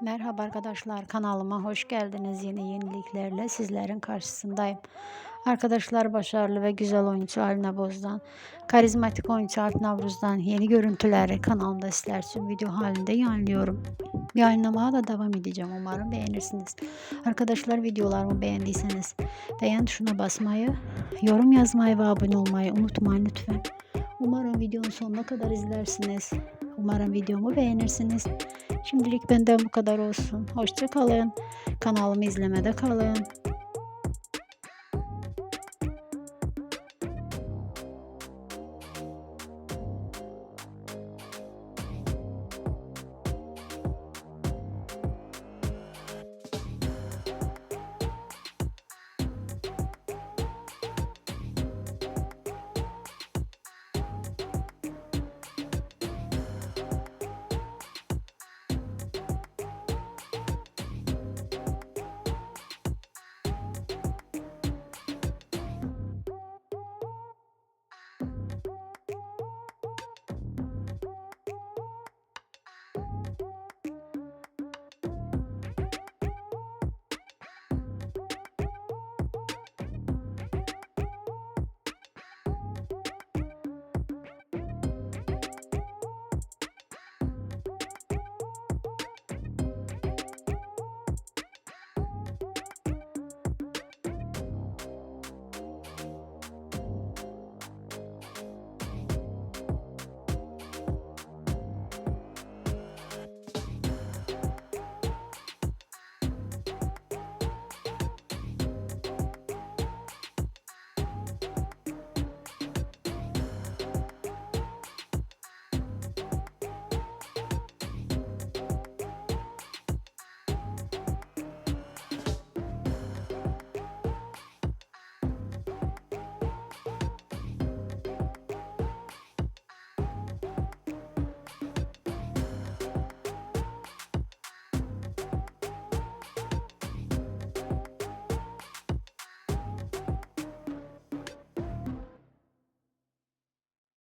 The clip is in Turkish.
Merhaba arkadaşlar kanalıma hoş geldiniz. Yeni yeniliklerle sizlerin karşısındayım. Arkadaşlar başarılı ve güzel oyuncu Alina Boz'dan, karizmatik oyuncu Alp Navruz'dan yeni görüntüleri kanalımda sizler için video halinde yayınlıyorum. Yayınlamaya da devam edeceğim. Umarım beğenirsiniz. Arkadaşlar videolarımı beğendiyseniz beğen tuşuna basmayı, yorum yazmayı ve abone olmayı unutmayın lütfen. Umarım videonun sonuna kadar izlersiniz. Umarım videomu beğenirsiniz. Şimdilik benden bu kadar olsun. Hoşça kalın. Kanalımı izlemede kalın.